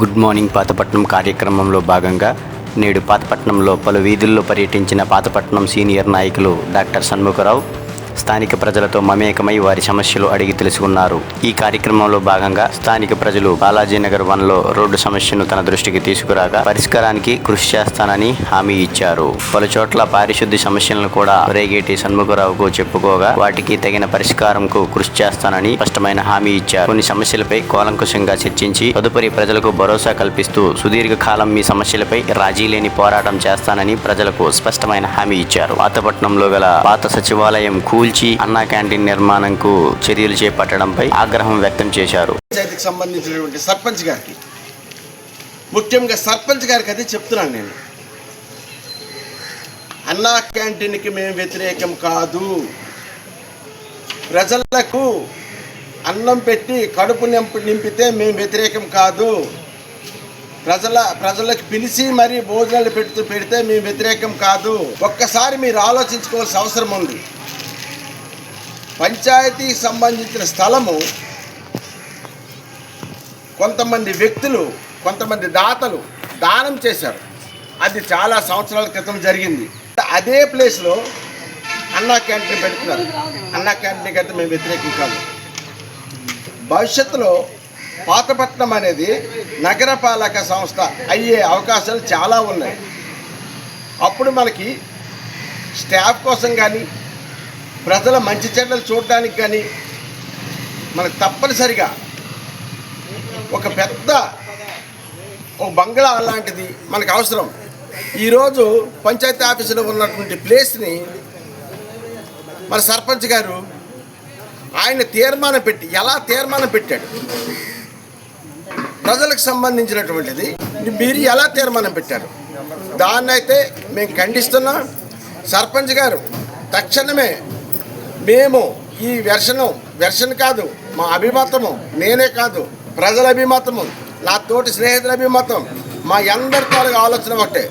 Good morning Pathapatnam కార్యక్రమంలో భాగంగా నేడు పాతపట్నంలో పలు వీధుల్లో పర్యటించిన పాతపట్నం సీనియర్ నాయకులు డాక్టర్ షణ్ముఖరావు స్థానిక ప్రజలతో మమేకమై వారి సమస్యలు అడిగి తెలుసుకున్నారు. ఈ కార్యక్రమంలో భాగంగా స్థానిక ప్రజలు బాలాజీనగర్ వన్లో రోడ్డు సమస్యను తన దృష్టికి తీసుకురాగా పరిష్కారానికి కృషి చేస్తానని హామీ ఇచ్చారు. పలు చోట్ల పారిశుద్ధ్య సమస్యలను కూడా రేగేటి షణ్ముఖరావుకు చెప్పుకోగా వాటికి తగిన పరిష్కారంకు కృషి చేస్తానని స్పష్టమైన హామీ ఇచ్చారు. కొన్ని సమస్యలపై కూలంకుషంగా చర్చించి తదుపరి ప్రజలకు భరోసా కల్పిస్తూ సుదీర్ఘ కాలం మీ సమస్యలపై రాజీ లేని పోరాటం చేస్తానని ప్రజలకు స్పష్టమైన హామీ ఇచ్చారు. పాతపట్నంలో గల పాత సచివాలయం కూల్ కూల్చి అన్నా క్యాంటీన్ నిర్మాణంకు చర్యలు చేపట్టడంపై ఆగ్రహం వ్యక్తం చేశారు. పంచాయతీకి సంబంధించినటువంటి సర్పంచ్ గారికి ముఖ్యంగా సర్పంచ్ గారికి అది చెప్తున్నాను నేను. అన్నా క్యాంటీన్కి మేము వ్యతిరేకం కాదు. ప్రజలకు అన్నం పెట్టి కడుపు నింపు నింపితే మేము వ్యతిరేకం కాదు. ప్రజల ప్రజలకు పిలిచి మరీ భోజనాలు పెడుతూ పెడితే మేము వ్యతిరేకం కాదు. ఒక్కసారి మీరు ఆలోచించుకోవాల్సిన అవసరం ఉంది. పంచాయతీకి సంబంధించిన స్థలము కొంతమంది వ్యక్తులు కొంతమంది దాతలు దానం చేశారు. అది చాలా సంవత్సరాల క్రితం జరిగింది. అదే ప్లేస్లో అన్నా క్యాంటీన్ పెడుతున్నారు. అన్నా క్యాంటీన్ అయితే మేము వ్యతిరేకం కాదు భవిష్యత్తులో పాతపట్నం అనేది నగరపాలక సంస్థ అయ్యే అవకాశాలు చాలా ఉన్నాయి. అప్పుడు మనకి స్టాఫ్ కోసం కానీ ప్రజల మంచి చెడ్డలు చూడడానికి కానీ మనకు తప్పనిసరిగా ఒక పెద్ద ఒక బంగ్లా లాంటిది మనకు అవసరం. ఈరోజు పంచాయతీ ఆఫీసులో ఉన్నటువంటి ప్లేస్ని మన సర్పంచ్ గారు ఆయన తీర్మానం పెట్టి ఎలా తీర్మానం పెట్టాడు? ప్రజలకు సంబంధించినటువంటిది. మీరు ఎలా తీర్మానం పెట్టారు? దాన్ని అయితే మేము ఖండిస్తున్నాం. సర్పంచ్ గారు తక్షణమే మేము ఈ వెర్షను వెర్షన్ కాదు మా అభిమతము నేనే కాదు ప్రజల అభిమతము నా తోటి స్నేహితుల అభిమతం మా అందరి తాలూకు ఆలోచన ఒకటే.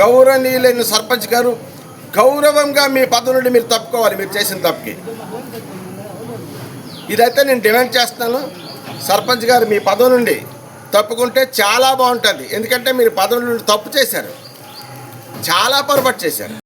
గౌరవనీయులైన సర్పంచ్ గారు గౌరవంగా మీ పదవి నుండి మీరు తప్పుకోవాలి మీరు చేసిన తప్పుకి. ఇదైతే నేను డిమాండ్ చేస్తున్నాను సర్పంచ్ గారు మీ పదవి నుండి తప్పుకుంటే చాలా బాగుంటుంది. ఎందుకంటే మీరు పదవి నుండి తప్పు చేశారు. చాలా పొరపాటు చేశారు.